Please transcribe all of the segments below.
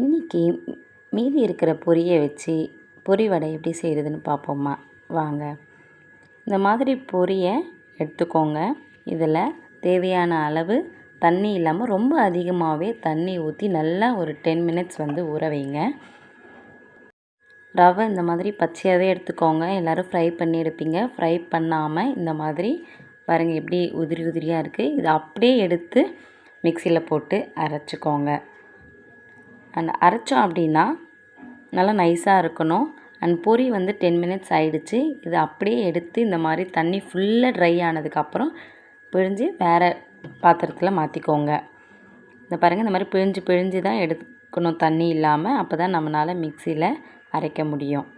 இன்றைக்கி மீதி இருக்கிற பொரியை வச்சு பொரி வடை எப்படி செய்கிறதுன்னு பார்ப்போம்மா வாங்க. இந்த மாதிரி பொரியை எடுத்துக்கோங்க. இதில் தேவையான அளவு தண்ணி இல்லாமல் ரொம்ப அதிகமாகவே தண்ணி ஊற்றி நல்லா ஒரு டென் மினிட்ஸ் வந்து ஊற வைங்க. ரவை இந்த மாதிரி பச்சையாகவே எடுத்துக்கோங்க. எல்லோரும் ஃப்ரை பண்ணி எடுப்பீங்க. ஃப்ரை பண்ணாமல் இந்த மாதிரி பாருங்கள் எப்படி உதிரி உதிரியாக இருக்குது இதை அப்படியே எடுத்து மிக்சியில் போட்டு அரைச்சிக்கோங்க. அண்ட் அரைச்சோம் அப்படின்னா நல்லா நைஸாக இருக்கணும். அண்ட் பொரி வந்து டென் மினிட்ஸ் ஆகிடுச்சு இதை அப்படியே எடுத்து இந்த மாதிரி தண்ணி ஃபுல்லாக ட்ரை ஆனதுக்கப்புறம் பிழிஞ்சு வேறு பாத்திரத்தில் மாற்றிக்கோங்க இந்த பாருங்கள் இந்த மாதிரி பிழிஞ்சு பிழிஞ்சு தான் எடுக்கணும் தண்ணி இல்லாமல் அப்போ தான் நம்மளால் மிக்சியில் அரைக்க முடியும்.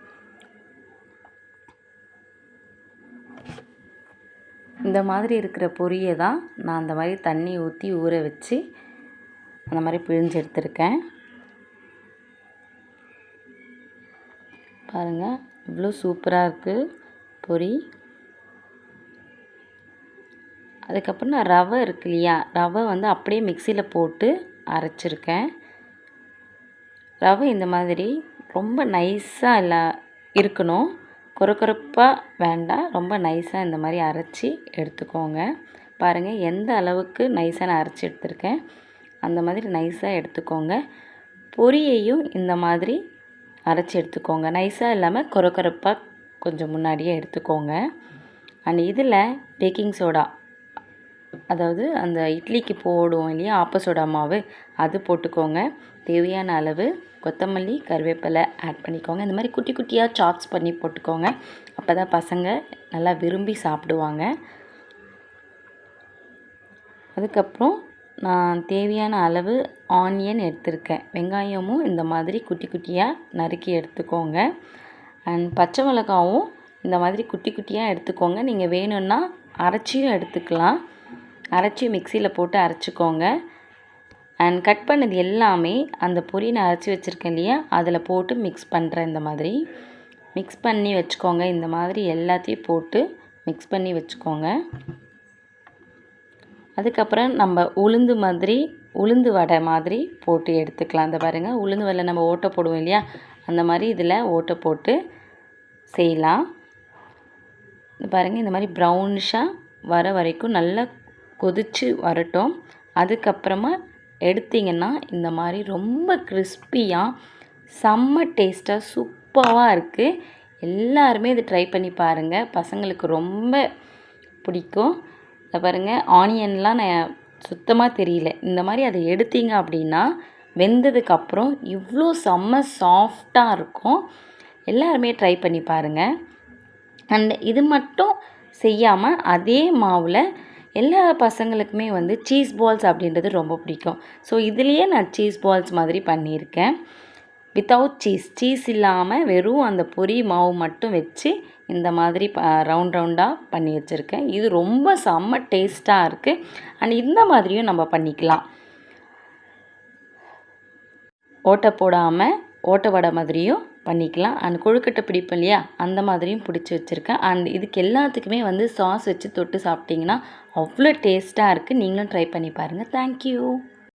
இந்த மாதிரி இருக்கிற பொரியை தான் நான் அந்த மாதிரி தண்ணி ஊற்றி ஊற வச்சு அந்த மாதிரி பிழிஞ்சு எடுத்திருக்கேன். பாருங்கள் இவ்வளோ சூப்பராக இருக்குது பொரி. அதுக்கப்புறம் நான் ரவை இருக்கு இல்லையா? ரவை வந்து அப்படியே மிக்சியில் போட்டு அரைச்சிருக்கேன். ரவை இந்த மாதிரி ரொம்ப நைஸாக இல்லை இருக்கணும். குறுக்குறுப்பாக வேண்டாம் ரொம்ப நைஸாக இந்த மாதிரி அரைச்சி எடுத்துக்கோங்க. பாருங்கள் எந்த அளவுக்கு நைஸாக நான் அரைச்சி எடுத்திருக்கேன். அந்த மாதிரி நைஸாக எடுத்துக்கோங்க. பொரியையும் இந்த மாதிரி அரைச்சி எடுத்துக்கோங்க. நைஸாக இல்லாமல் கொரகொரப்பாக கொஞ்சம் முன்னாடியே எடுத்துக்கோங்க. அண்ட் இதில் பேக்கிங் சோடா அதாவது அந்த இட்லிக்கு போடுவோம் இல்லையா ஆப்ப சோடா மாவு அது போட்டுக்கோங்க. தேவையான அளவு கொத்தமல்லி கருவேப்பிலை ஆட் பண்ணிக்கோங்க. இந்த மாதிரி குட்டி குட்டியாக சாப்ஸ் பண்ணி போட்டுக்கோங்க. அப்போ தான் பசங்க நல்லா விரும்பி சாப்பிடுவாங்க. அதுக்கப்புறம் நான் தேவையான அளவு ஆனியன் எடுத்திருக்கேன். வெங்காயமும் இந்த மாதிரி குட்டி குட்டியாக நறுக்கி எடுத்துக்கோங்க. அண்ட் பச்சை மிளகாவும் இந்த மாதிரி குட்டி குட்டியாக எடுத்துக்கோங்க. நீங்கள் வேணும்னா அரைச்சியும் எடுத்துக்கலாம். அரைச்சி மிக்சியில் போட்டு அரைச்சிக்கோங்க. அண்ட் கட் பண்ணது எல்லாமே அந்த பொரி நான் அரைச்சி வச்சுருக்கேன் இல்லையா? அதில் போட்டு மிக்ஸ் பண்ணுறேன் இந்த மாதிரி. மிக்ஸ் பண்ணி வச்சுக்கோங்க. இந்த மாதிரி எல்லாத்தையும் போட்டு மிக்ஸ் பண்ணி வச்சுக்கோங்க. அதுக்கப்புறம் நம்ம உளுந்து மாதிரி உளுந்து வடை மாதிரி போட்டு எடுத்துக்கலாம். இந்த பாருங்கள் உளுந்து வடையில் நம்ம ஓட்டை போடுவோம் இல்லையா? அந்த மாதிரி இதில் ஓட்டை போட்டு செய்யலாம். இந்த பாருங்கள் இந்த மாதிரி ப்ரௌனிஷாக வர வரைக்கும் நல்லா கொதித்து வரட்டும். அதுக்கப்புறமா எடுத்திங்கன்னா இந்த மாதிரி ரொம்ப கிறிஸ்பியாக செம்ம டேஸ்ட்டாக சூப்பராக இருக்குது எல்லாருமே இதை ட்ரை பண்ணி பாருங்கள் பசங்களுக்கு ரொம்ப பிடிக்கும். இதை பாருங்கள் ஆனியன்லாம் நான் சுத்தமாக தெரியல. இந்த மாதிரி அதை எடுத்தீங்க அப்படின்னா வெந்ததுக்கப்புறம் இவ்வளோ செம்ம சாஃப்டாக இருக்கும். எல்லாருமே ட்ரை பண்ணி பாருங்கள் அண்ட் இது மட்டும் செய்யாமல் அதே மாவில் எல்லா பசங்களுக்குமே வந்து சீஸ் பால்ஸ் அப்படின்றது ரொம்ப பிடிக்கும். ஸோ இதுலேயே நான் சீஸ் பால்ஸ் மாதிரி பண்ணியிருக்கேன். வித்தவுட் சீஸ் சீஸ் இல்லாமல் வெறும் அந்த பொரி மாவு மட்டும் வச்சு இந்த மாதிரி ப ரவுண்ட் ரவுண்டாக பண்ணி வச்சுருக்கேன். இது ரொம்ப செம்ம டேஸ்ட்டாக இருக்குது அண்ட் இந்த மாதிரியும் நம்ம பண்ணிக்கலாம். ஓட்டை போடாமல் ஓட்டை வடை மாதிரியும் பண்ணிக்கலாம். அண்ட் கொழுக்கட்டை பிடிப்போம் இல்லையா? அந்த மாதிரியும் பிடிச்சி வச்சுருக்கேன். அண்ட் இதுக்கு எல்லாத்துக்குமே வந்து சாஸ் வச்சு தொட்டு சாப்பிட்டிங்கன்னா அவ்வளோ டேஸ்ட்டாக இருக்குது நீங்களும் ட்ரை பண்ணி பாருங்கள் தேங்க்யூ